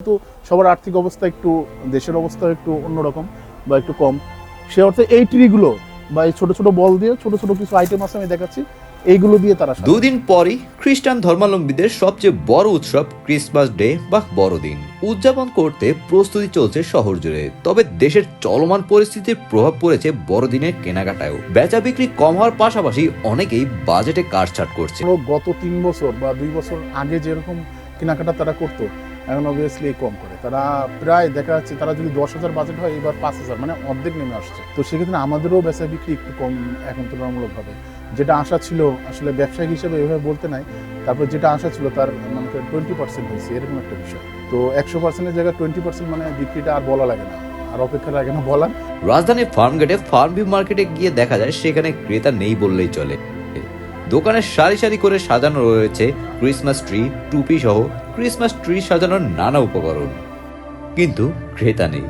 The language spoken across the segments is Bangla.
যেহেতু সবার আর্থিক অবস্থা একটু দেশের অবস্থা একটু অন্যরকম বা একটু কম সে অর্থে এই ট্রিগুলো বা এই ছোট ছোট বল দিয়ে ছোট ছোট কিছু আইটেম আছে আমি দেখাচ্ছি এইগুলো দিয়ে তারা দুদিন পরই খ্রিস্টান ধর্মাবলম্বীদের সবচেয়ে বড় উৎসব ক্রিসমাস ডে বা বড়দিন। উদযাপন করতে প্রস্তুতি চলছে শহর জুড়ে তবে দেশের চলমান পরিস্থিতির প্রভাব পড়েছে বড়দিনের কেনাকাটায়ও। বেচা বিক্রি কম হওয়ার পাশাপাশি অনেকেই বাজেটে কাটছাট করছে। গত তিন বছর বা দুই বছর আগে যেরকম কেনাকাটা তারা করতো এখন অবভিয়াসলি কম করে। তারা প্রায় দেখা যাচ্ছে তারা যদি দশ হাজার বাজেট হয়, এবার পাঁচ হাজার মানে অর্ধেক নেমে আসছে। তো সেক্ষেত্রে আমাদেরও বেচা বিক্রি একটু কম এখন তুলনামূলকভাবে। যেটা আশা ছিল, আসলে ব্যবসায়িক হিসেবে এভাবে বলতে নাই, তারপর যেটা আশা ছিল তার মানে টোয়েন্টি পার্সেন্ট হয়েছে এরকম একটা বিষয়। তো একশো পার্সেন্টের জায়গায় টোয়েন্টি পার্সেন্ট মানে বিক্রিটা আর বলা লাগে না, আর অপেক্ষা লাগে না বলার। রাজধানীর ফার্মগেটে ফার্ম মার্কেটে গিয়ে দেখা যায়, সেখানে ক্রেতা নেই বললেই চলে। দোকানে সারি সারি করে সাজানো রয়েছে ক্রিসমাস ট্রি টুপি সহ ক্রিসমাস ট্রি সাজানোর নানা উপকরণ। কিন্তু ক্রেতা নেই।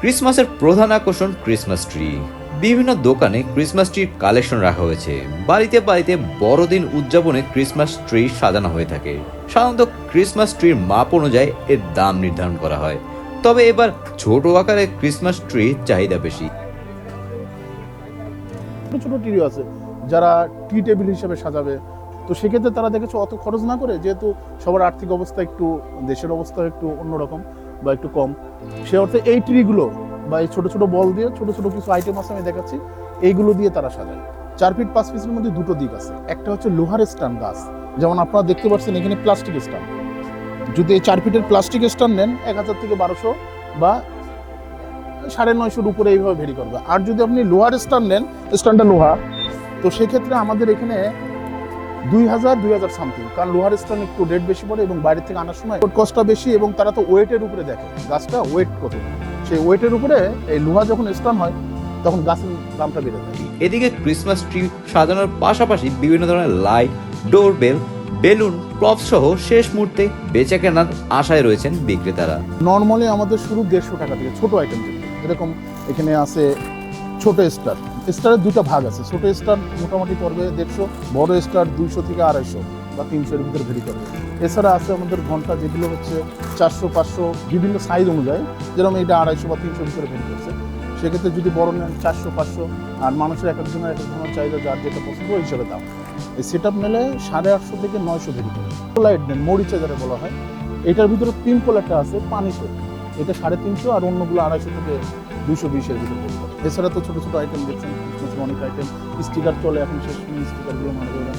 ক্রিসমাসের প্রধান আকর্ষণ ক্রিসমাস ট্রি। বিভিন্ন দোকানে ক্রিসমাস ট্রির কালেকশন রাখা হয়েছে। বাড়িতে বাড়িতে বড়দিন উদযাপনে ক্রিসমাস ট্রি সাজানো হয়ে থাকে। সাধারণত ক্রিসমাস ট্রির মাপ অনুযায়ী এর দাম নির্ধারণ করা হয়। তবে এবার ছোট আকারে ক্রিসমাস ট্রি চাহিদা বেশি। ছোট টিরিও আছে। যারা টি টেবিল হিসেবে সাজাবে তো সেক্ষেত্রে তারা দেখেছে অত খরচ না করে, যেহেতু সবার আর্থিক অবস্থা একটু, দেশের অবস্থা একটু অন্যরকম বা একটু কম। সে অর্থে এই ট্রিগুলো বা এই ছোট ছোট বল দিয়ে ছোট ছোট কিছু আইটেম আছে, আমি দেখাচ্ছি। এইগুলো দিয়ে তারা সাজায়। চার ফিট পাঁচ পিসের মধ্যে দুটো দিক আছে। একটা হচ্ছে লোহার স্ট্যান্ড গাছ। যেমন আপনারা দেখতে পাচ্ছেন এখানে প্লাস্টিক স্টান যদি এই চার ফিটের প্লাস্টিক স্ট্যান্ড নেন, এক হাজার থেকে বারোশো বা সাড়ে নয়শোর উপরে এইভাবে ভেরি করবে। আর যদি আপনি লোহার স্ট্যান্ড নেন, স্ট্যান্ডটা লোহা। তো সেক্ষেত্রে আমাদের এখানে দুই হাজার দুই হাজার সামথিং কারণ লোহার স্ট্যান্ড একটু রেট বেশি পড়ে এবং বাইরে থেকে আনার সময় কস্টটা বেশি এবং তারা তো ওয়েটের উপরে দেখে গাছটা ওয়েট কত। সেই ওয়েটের উপরে এই লোহা যখন স্ট্যান্ড হয় তখন গাছের দামটা বেড়ে যায়। এদিকে ক্রিসমাস ট্রি সাজানোর পাশাপাশি বিভিন্ন ধরনের লাইট ডোরবেল বেলুন প্রপ সহ শেষ মুহূর্তে বেচা কেনার আশায় রয়েছেন বিক্রেতারা। নর্মালি আমাদের শুরু দেড়শো টাকা থেকে ছোট আইটেম যেরকম এখানে আছে ছোট স্টার স্টারের দুটো ভাগ আছে। ছোট স্টার মোটামুটি পড়বে দেড়শো, বড় স্টার দুইশো থেকে আড়াইশো বা তিনশোর ভিতরে ভেরি করবে এছাড়া আছে আমাদের ঘণ্টা যেগুলো হচ্ছে চারশো, পাঁচশো বিভিন্ন সাইজ অনুযায়ী। যেরকম এটা আড়াইশো বা তিনশোর ভিতরে ভেরি করছে। সেক্ষেত্রে যদি বড় নেন চারশো, পাঁচশো, আর মানুষের এক একজনের এক এক ধরনের চাহিদা যার যেটা পছন্দ ওই হিসাবে দাম। এই সেট আপ নিলে সাড়ে আটশো থেকে নয়শো ভেরি করে। লাইট নেন, মরিচা যারা বলা হয়। এটার ভিতরে পিম্পল একটা আছে পানি শো এটা সাড়ে তিনশো আর অন্যগুলো আড়াইশো থেকে দুশো বিশের ভিতরে। এছাড়া তো ছোটো ছোটো আইটেম দেখছেন অনেক আইটেম স্টিকার চলে এখন শেষ স্টিকারগুলো মারা করবেন